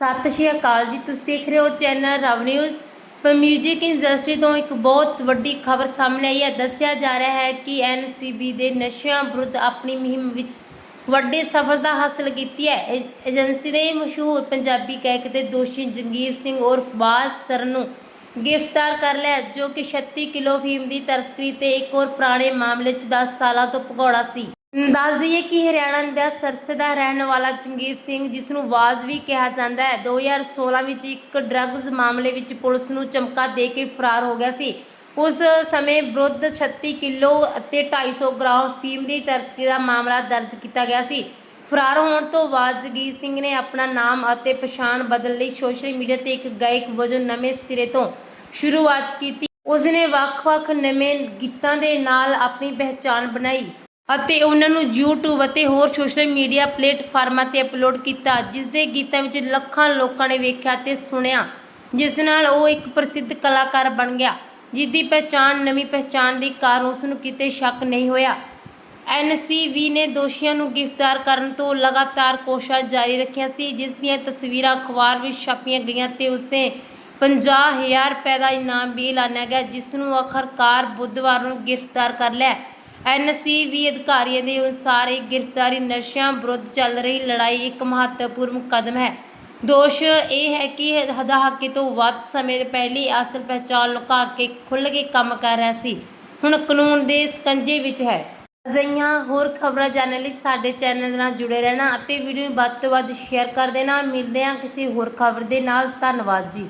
ਸਤਿ ਸ਼੍ਰੀ ਅਕਾਲ ਜੀ, ਤੁਸੀਂ ਦੇਖ ਰਹੇ ਹੋ ਚੈਨਲ ਰਵ ਨਿਊਜ਼। ਪਰ 뮤직 ਇੰਡਸਟਰੀ ਤੋਂ ਇੱਕ ਬਹੁਤ ਵੱਡੀ ਖਬਰ ਸਾਹਮਣੇ ਆਈ ਹੈ। ਦੱਸਿਆ ਜਾ ਰਿਹਾ ਹੈ ਕਿ ਐਨਸੀਬੀ ਦੇ ਨਸ਼ਿਆਂ ਵਿਰੁੱਧ ਆਪਣੀ ਮੁਹਿੰਮ ਵਿੱਚ ਵੱਡੀ ਸਫਲਤਾ ਹਾਸਲ ਕੀਤੀ ਹੈ। ਏਜੰਸੀ ਨੇ ਮਸ਼ਹੂਰ ਪੰਜਾਬੀ ਗਾਇਕ ਤੇ ਦੋਸ਼ੀ ਜੰਗੀਰ ਸਿੰਘ ਉਰਫ ਬਾਜ਼ ਸਰ ਨੂੰ ਗ੍ਰਿਫਤਾਰ ਕਰ ਲਿਆ ਜੋ ਕਿ 36 ਕਿਲੋ ਫੀਮ ਦੀ ਤਸਕਰੀ ਤੇ ਇੱਕ ਹੋਰ ਪੁਰਾਣੇ ਮਾਮਲੇ 'ਚ 10 ਸਾਲਾਂ ਤੋਂ ਭਗੌੜਾ ਸੀ। ਦੱਸ ਦਈਏ ਕਿ ਹਰਿਆਣਾ ਦਾ ਸਰਸੇ ਦਾ ਰਹਿਣ ਵਾਲਾ ਜੰਗੀਰ ਸਿੰਘ, ਜਿਸ ਨੂੰ ਵਾਜ਼ ਵੀ ਕਿਹਾ ਜਾਂਦਾ ਹੈ। 2016 ਵਿੱਚ ਇੱਕ ਡਰੱਗਜ਼ ਮਾਮਲੇ ਵਿੱਚ ਪੁਲਿਸ ਨੂੰ ਚਮਕਾ ਦੇ ਕੇ ਫਰਾਰ ਹੋ ਗਿਆ ਸੀ। ਉਸ ਸਮੇਂ ਵਿਰੁੱਧ 36 ਕਿਲੋ ਅਤੇ 250 ਗ੍ਰਾਮ ਫੀਮ ਦੀ ਤਸਕਰੀ ਦਾ ਮਾਮਲਾ ਦਰਜ ਕੀਤਾ ਗਿਆ ਸੀ। ਫਰਾਰ ਹੋਣ ਤੋਂ ਬਾਅਦ ਜਗੀਰ ਸਿੰਘ ਨੇ ਆਪਣਾ ਨਾਮ ਅਤੇ ਪਛਾਣ ਬਦਲ ਲਈ ਸੋਸ਼ਲ ਮੀਡੀਆ ਤੇ ਇੱਕ ਗਾਇਕ ਵਜੋਂ ਨਵੇਂ ਸਿਰੇ ਤੋਂ ਸ਼ੁਰੂਆਤ ਕੀਤੀ। ਉਸ ਨੇ ਵੱਖ-ਵੱਖ ਨਵੇਂ ਗੀਤਾਂ ਦੇ ਨਾਲ ਆਪਣੀ ਪਹਿਚਾਣ ਬਣਾਈ। ਅਤੇ ਉਹਨਾਂ ਨੂੰ YouTube ਅਤੇ ਹੋਰ ਸੋਸ਼ਲ ਮੀਡੀਆ ਪਲੇਟਫਾਰਮਾਂ ਤੇ ਅਪਲੋਡ ਕੀਤਾ ਜਿਸ ਦੇ ਗੀਤਾਂ ਵਿੱਚ ਲੱਖਾਂ ਲੋਕਾਂ ਨੇ ਵੇਖਿਆ ਅਤੇ ਸੁਣਿਆ, ਜਿਸ ਨਾਲ ਉਹ ਇੱਕ ਪ੍ਰਸਿੱਧ ਕਲਾਕਾਰ ਬਣ ਗਿਆ ਜਿਸ ਦੀ ਪਹਿਚਾਣ, ਨਵੀਂ ਪਹਿਚਾਣ ਦੀ ਕਾਰਨ ਉਸ ਨੂੰ ਕਿਤੇ ਸ਼ੱਕ ਨਹੀਂ ਹੋਇਆ। ਐਨਸੀਬੀ ਨੇ ਦੋਸ਼ੀਆਂ ਨੂੰ ਗ੍ਰਿਫਤਾਰ ਕਰਨ ਤੋਂ ਲਗਾਤਾਰ ਕੋਸ਼ਿਸ਼ ਜਾਰੀ ਰੱਖੀਆਂ ਸੀ ਜਿਸ ਦੀਆਂ ਤਸਵੀਰਾਂ ਅਖਬਾਰ ਵਿੱਚ ਛਾਪੀਆਂ ਗਈਆਂ ਤੇ ਉਸ ਤੇ 50000 ਰੁਪਏ ਦਾ ਇਨਾਮ ਵੀ ਐਲਾਨਿਆ ਗਿਆ, ਜਿਸ ਨੂੰ ਆਖਰਕਾਰ ਬੁੱਧਵਾਰ ਨੂੰ ਗ੍ਰਿਫਤਾਰ ਕਰ ਲਿਆ। ਐਨਸੀਬੀ ਅਧਿਕਾਰੀਆਂ ਦੇ ਅਨੁਸਾਰ ਇਹ ਗ੍ਰਿਫਤਾਰੀ ਨਸ਼ਿਆਂ ਵਿਰੁੱਧ ਚੱਲ ਰਹੀ ਲੜਾਈ ਇੱਕ ਮਹੱਤਵਪੂਰਨ ਕਦਮ ਹੈ। ਦੋਸ਼ ਇਹ ਹੈ ਕਿ ਦਹਾਕੇ ਤੋਂ ਵੱਧ ਸਮੇਂ ਦੇ ਪਹਿਲੀ ਅਸਲ ਪਹਿਚਾਣ ਲੁਕਾ ਕੇ ਖੁੱਲ੍ਹ ਕੇ ਕੰਮ ਕਰ ਰਿਹਾ ਸੀ। ਹੁਣ ਕਾਨੂੰਨ ਦੇ ਸਕੰਜੇ ਵਿੱਚ ਹੈ। ਅਜਿਹੀਆਂ ਹੋਰ ਖਬਰਾਂ ਜਾਣਨ ਲਈ ਸਾਡੇ ਚੈਨਲ ਨਾਲ ਜੁੜੇ ਰਹਿਣਾ ਅਤੇ ਵੀਡੀਓ ਨੂੰ ਵੱਧ ਤੋਂ ਵੱਧ ਸ਼ੇਅਰ ਕਰ ਦੇਣਾ। ਮਿਲਦੇ ਹਾਂ ਕਿਸੇ ਹੋਰ ਖਬਰ ਦੇ ਨਾਲ। ਧੰਨਵਾਦ ਜੀ।